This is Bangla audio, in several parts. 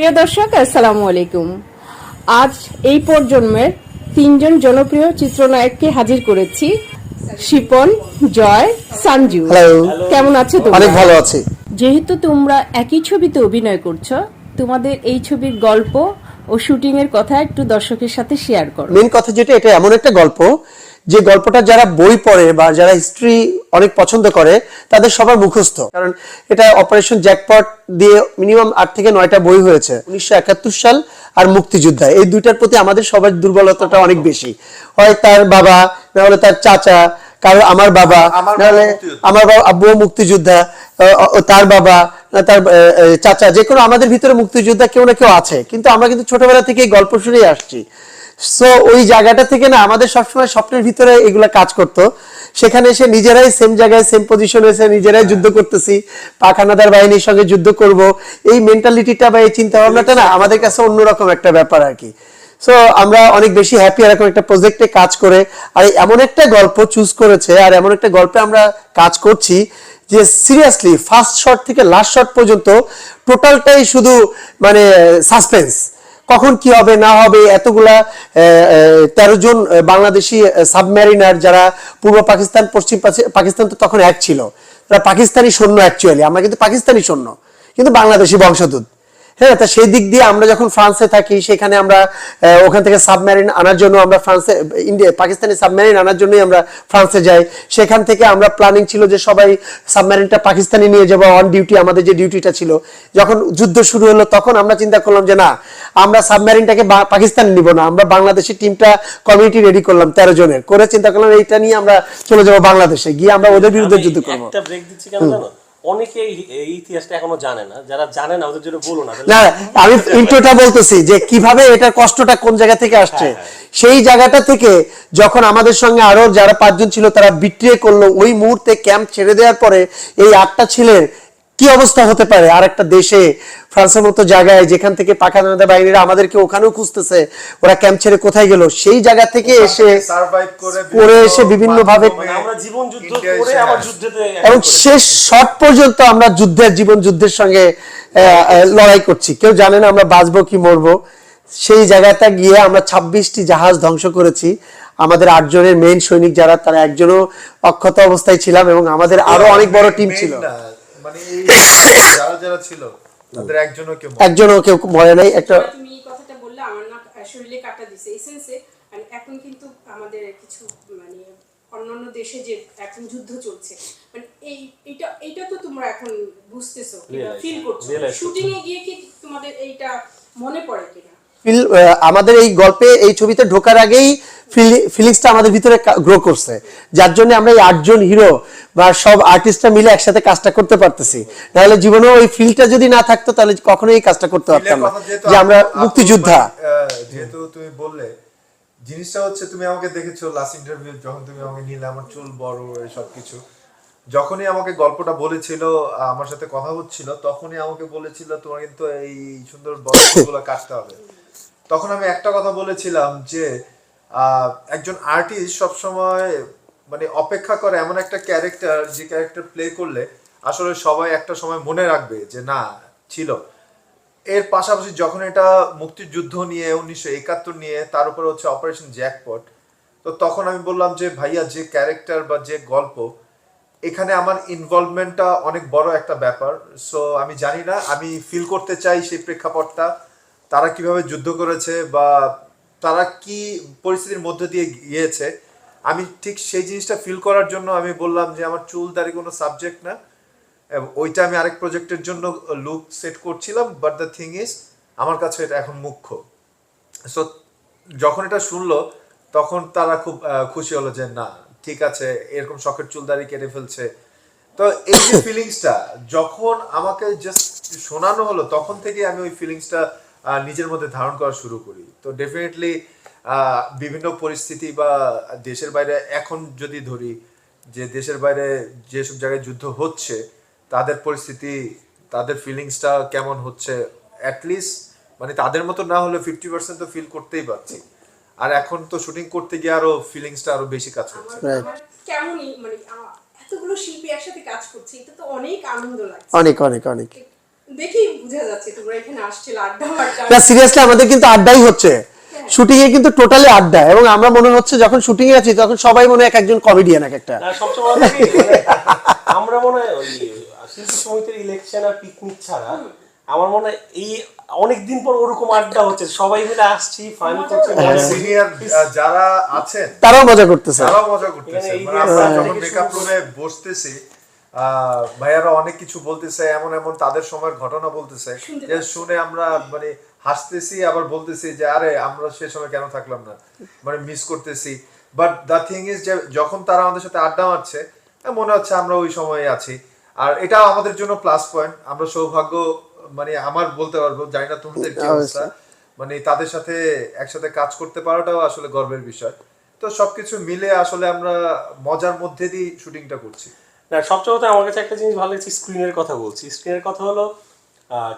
প্রিয় দর্শক আসসালামু আলাইকুম। আজ এই প্রজন্মের তিনজন জনপ্রিয় চিত্রনায়ককে হাজির করেছি শিপন জয় সঞ্জু। কেমন আছো অনেক ভালো আছি। যেহেতু তোমরা একই ছবিতে অভিনয় করছ তোমাদের এই ছবির গল্প ও শুটিং এর কথা একটু দর্শকের সাথে শেয়ার করো। মেন কথা যেটা এটা এমন একটা গল্প যে গল্পটা যারা বই পড়ে বা যারা হিস্ট্রি অনেক পছন্দ করে তাদের সবার মুখস্থ। কারণ এটা অপারেশন জ্যাকপট দিয়ে মিনিমাম আট থেকে নয়টা বই হয়েছে উনিশশো একাত্তর সাল আর মুক্তিযোদ্ধা। এই দুইটার প্রতি আমাদের সবার দুর্বলতাটা অনেক বেশি। হয় তার বাবা না হলে তার চাচা কারও আমার বাবা বাবা নাহলে আমার বাবা আব্বুও মুক্তিযোদ্ধা তার বাবা না তার চাচা যে কোনো আমাদের ভিতরে মুক্তিযোদ্ধা কেউ না কেউ আছে। কিন্তু আমরা কিন্তু ছোটবেলা থেকে এই গল্প শুনেই আসছি। সো ওই জায়গাটা থেকে না আমাদের সবসময় স্বপ্নের ভিতরে এগুলা কাজ করতো। সেখানে এসে নিজেরাই সেম জায়গায় সেম পজিশনে এসে নিজেরাই যুদ্ধ করতেছি। পাক হানাদার বাহিনীর সঙ্গে যুদ্ধ করব। এই মেন্টালিটিটা বা এই চিন্তা ভাবনাটা না আমাদের কাছে অন্যরকম একটা ব্যাপার আর কি। সো আমরা অনেক বেশি হ্যাপি এরকম একটা প্রজেক্টে কাজ করে। আর এমন একটা গল্প চুজ করেছে আর এমন একটা গল্পে আমরা কাজ করছি যে সিরিয়াসলি ফার্স্ট শট থেকে লাস্ট শট পর্যন্ত টোটালটাই শুধু মানে সাসপেন্স কখন কি হবে, না হবে, এতগুলা তেরো জন বাংলাদেশি সাবমেরিনার যারা পূর্ব পাকিস্তান, পশ্চিম পাকি- পাকিস্তান তো তখন এক ছিল। তারা পাকিস্তানি সৈন্য অ্যাকচুয়ালি আমরা কিন্তু পাকিস্তানি সৈন্য, কিন্তু বাংলাদেশি বংশোদ্ভূত। হ্যাঁ তা সেই দিক দিয়ে আমরা যখন ফ্রান্সে থাকি সেখানে আমরা ওখান থেকে সাবমেরিন আনার জন্য আমরা ফ্রান্সে ইন্ডিয়া পাকিস্তানি সাবমেরিন আনার জন্যই আমরা ফ্রান্সে যাই। সেখান থেকে আমরা প্ল্যানিং ছিল যে সবাই সাবমেরিনটা পাকিস্তানি নিয়ে যাব। অন ডিউটি আমাদের যে ডিউটিটা ছিল। যখন যুদ্ধ শুরু হলো তখন আমরা চিন্তা করলাম যে না আমরা সাবমেরিনটাকে পাকিস্তান নিব না। আমরা বাংলাদেশের টিমটা কমিটি রেডি করলাম তেরো জনের। করে চিন্তা করলাম এইটা নিয়ে আমরা চলে যাব বাংলাদেশে। গিয়ে আমরা ওদের বিরুদ্ধে যুদ্ধ করব। অনেকে এই ইতিহাসটা এখনও জানে না। যারা জানে না ওদের জন্য বলো না। না আমি ইন্ট্রোটা বলতেছি যে কীভাবে এটার কষ্টটা কোন জায়গা থেকে আসছে। সেই জায়গাটা থেকে যখন আমাদের সঙ্গে আরও যারা পাঁচজন ছিল তারা বিট্রে করল। ওই মুহূর্তে ক্যাম্প ছেড়ে দেওয়ার পরে এই আটটা ছেলের কি অবস্থা হতে পারে? আর একটা দেশে ফ্রান্সের মতো জায়গায় যেখান থেকে পাকানাদা বাহিনীরা আমাদেরকে ওখানেও খুঁজতেছে ওরা ক্যাম্প ছেড়ে কোথায় গেল? সেই জায়গা থেকে এসে সার্ভাইভ করে করে এসে বিভিন্ন ভাবে মানে আমরা জীবন যুদ্ধ ইন্ডিয়া করে এসে আবার হ্যাঁ। যুদ্ধেতে এবং শেষ শট পর্যন্ত আমরা যুদ্ধের জীবন যুদ্ধের সঙ্গে লড়াই করছি। কেউ জানে না আমরা বাঁচবো কি মরবো। সেই জায়গাটা গিয়ে আমরা ছাব্বিশটি জাহাজ ধ্বংস করেছি। আমাদের আটজনের মেইন সৈনিক যারা তারা একজনও অক্ষত অবস্থায় ছিলাম এবং আমাদের আরও অনেক বড় টিম ছিল। মানে যারা যারা ছিল তাদের একজনও কেউ একজনও কেউ মরে নাই একটা তুমি এই কথাটা বললে আমার না শরীরে কাটা দিছে। এই সেন্সে এখন কিন্তু আমাদের কিছু মানে অন্যান্য দেশে যে এখন যুদ্ধ চলছে মানে এই এটা এইটা তো তোমরা এখন বুঝতেছো ফিল করছ। করছ। শুটিং এ গিয়ে কি তোমাদের এইটা মনে পড়ে কিনা? ফিল আমাদের এই গল্পে এই ছবিতে ঢোকার আগেই ফিলিংসটা আমাদের ভিতরে গ্রো করছে। যার জন্য আমরা এই আটজন হিরো বা সব আর্টিস্টরা মিলে একসাথে কাজটা করতে পারতেছি। নাহলে জীবনে ওই ফিলটা যদি না থাকতো তাহলে কখনোই এই কাজটা করতে পারতাম না। যে আমরা মুক্তিযোদ্ধা। যেহেতু তুমি বললে জিনিসটা হচ্ছে তুমি আমাকে দেখেছ লাস্ট ইন্টারভিউ যখন তুমি আমাকে নিলে আমার চুল বড় এই সব কিছু যখনই আমাকে গল্পটা বলেছিল আমার সাথে কথা হচ্ছিল তখনই আমাকে বলেছিল তোমার কিন্তু এই সুন্দর বড় চুলগুলো কাটতে হবে। তখন আমি একটা কথা বলেছিলাম যে একজন আর্টিস্ট সবসময় মানে অপেক্ষা করে এমন একটা ক্যারেক্টার যে ক্যারেক্টার প্লে করলে আসলে সবাই একটা সময় মনে রাখবে যে, না, ছিল। এর পাশাপাশি যখন এটা মুক্তিযুদ্ধ নিয়ে উনিশশো একাত্তর নিয়ে তার উপরে হচ্ছে অপারেশন জ্যাকপট তো তখন আমি বললাম যে, ভাইয়া, যে ক্যারেক্টার বা যে গল্প, এখানে আমার ইনভলভমেন্টটা অনেক বড় একটা ব্যাপার। সো আমি জানি না, আমি ফিল করতে চাই সেই প্রেক্ষাপটটা। তারা কীভাবে যুদ্ধ করেছে বা তারা কি পরিস্থিতির মধ্যে দিয়ে গিয়েছে, আমি ঠিক সেই জিনিসটা ফিল করার জন্য আমি বললাম যে আমার চুল দাড়ি কোনো সাবজেক্ট না। ওইটা আমি আরেক প্রজেক্টের জন্য লুক সেট করছিলাম বাট দ্য থিং ইজ আমার কাছে এটা এখন মুখ্য। সো যখন এটা শুনলো, তখন তারা খুব খুশি হলো যে না, ঠিক আছে, এরকম শখের চুলদারি কেটে ফেলছে। তো এই যে ফিলিংসটা যখন আমাকে জাস্ট শোনানো হলো, তখন থেকে আমি ওই ফিলিংসটা নিজের মধ্যে ধারণ করা শুরু করি। তো ডেফিনেটলি বিভিন্ন পরিস্থিতি বা দেশের বাইরে এখন যদি ধরি যে দেশের বাইরে যেসব জায়গায় যুদ্ধ হচ্ছে তাদের পরিস্থিতি তাদের ফিলিংসটা কেমন হচ্ছে অ্যাটলিস্ট মানে তাদের মতো না হলে ফিফটি পার্সেন্ট তো ফিল করতেই পারছি। আর এখন তো শুটিং করতে গিয়ে আরও ফিলিংসটা আরও বেশি কাজ করছে। কেমনই মানে এতগুলো শিল্পী একসাথে কাজ করছে এটা তো অনেক আনন্দ লাগছে। অনেক অনেক অনেক। দেখেই বোঝা যাচ্ছে তোমরা এখানে আসছিল আড্ডা না সিরিয়াসলি আমাদের কিন্তু আড্ডাই হচ্ছে। শুটিং এ কিন্তু টোটালি আড্ডা এবং আমরা মনে হচ্ছে যখন শুটিং এ আছি তখন সবাই মনে এক একজন কমেডিয়ান এক একটা। আমরা মনে হয় ওই সমিতির ইলেকশন আর পিকনিক ছাড়া আমার মনে হয় এই অনেকদিন পর ওরকম আড্ডা হচ্ছে সবাই মিলে আসছি ফান করছি হ্যাঁ। সিনিয়র যারা আছেন তারাও মজা করতেছে। তারাও মজা করতেছে। মানে আমরা যখন মেকআপ রুমে বসতেছি ভাইয়ারা অনেক কিছু বলতেছে এমন এমন তাদের সময়ের ঘটনা বলতেছে। যে শুনে আমরা মানে হাসতেছি আবার বলতেছি যে আরে আমরা সে সময় কেন থাকলাম না? মানে মিস করতেছি। বাট দ্য থিং ইজ যে যখন তারা আমাদের সাথে আড্ডা মারছে মনে হচ্ছে আমরা ওই সময়ে আছি। আর এটা আমাদের জন্য প্লাস পয়েন্ট আমরা সৌভাগ্য মানে আমার বলতে পারব জানি না তোমাদের কি অবস্থা। মানে তাদের সাথে একসাথে কাজ করতে পারাটাও আসলে গর্বের বিষয়। তো সবকিছু মিলে আসলে আমরা মজার মধ্যে দিয়ে শুটিংটা করছি। না সবচেয়ে কথা আমার কাছে একটা জিনিস ভালো লাগছে স্ক্রিনের কথা বলছি। স্ক্রিনের কথা হলো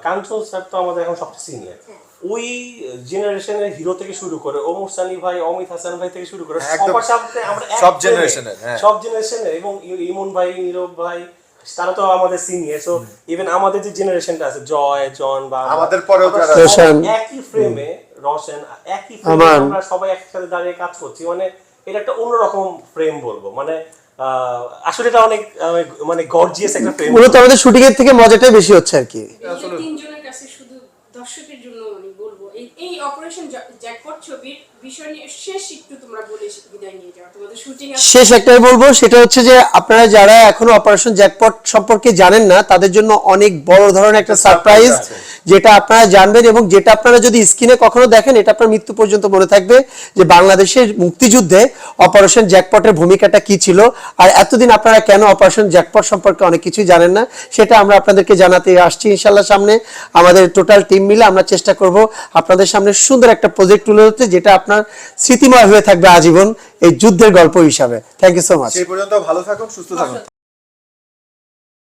কাঞ্চন স্যার তো আমাদের এখন সবচেয়ে সিনিয়র ওই জেনারেশনের হিরো থেকে শুরু করে ওমর সানি ভাই অমিত হাসান ভাই থেকে শুরু করে হ্যাঁ, সবার সাথে আমরা সব এর, হ্যাঁ। সব জেনারেশনের এবং ইমন ভাই নীরব ভাই তারা তো আমাদের সিনিয়র সো ইভেন আমাদের যে জেনারেশনটা আছে জয় জন বা আমাদের পরেও যারা- একই ফ্রেমে রোশন একই ফ্রেমে আমরা সবাই একসাথে দাঁড়িয়ে কাজ করছি। মানে এটা একটা অন্যরকম ফ্রেম বলব। মানে আসলে এটা অনেক মানে গর্জিয়াস একটা ফ্রেম মূলত আমাদের শুটিং এর থেকে মজাটাই বেশি হচ্ছে আর কি। তিনজনের দর্শকের জন্য আমি বলব এই অপারেশন জ্যাকপট ছবির বিষয় নিয়ে শেষ একটু তোমরা বলে বিদায় নিয়ে যাও। তোমাদের শুটিং শেষ একটাই বলব সেটা হচ্ছে যে আপনারা যারা এখনও অপারেশন জ্যাকপট সম্পর্কে জানেন না তাদের জন্য অনেক বড় ধরনের একটা সারপ্রাইজ যেটা আপনারা জানবেন এবং যেটা আপনারা যদি স্ক্রিনে কখনো দেখেন এটা আপনার মৃত্যু পর্যন্ত মনে থাকবে যে বাংলাদেশের মুক্তিযুদ্ধে অপারেশন জ্যাকপটের ভূমিকাটা কি ছিল আর এতদিন আপনারা কেন অপারেশন জ্যাকপট সম্পর্কে অনেক কিছুই জানেন না সেটা আমরা আপনাদেরকে জানাতে আসছি ইনশাল্লাহ সামনে। আমাদের টোটাল টিম মিলে আমরা চেষ্টা করব আপনাদের সামনে সুন্দর একটা প্রজেক্ট তুলে ধরতে, যেটা আপনার স্মৃতিময় হয়ে থাকবে আজীবন এই যুদ্ধের গল্প হিসাবে। থ্যাংক ইউ সো মাচ সেই পর্যন্ত ভালো থাকুন, সুস্থ থাকুন।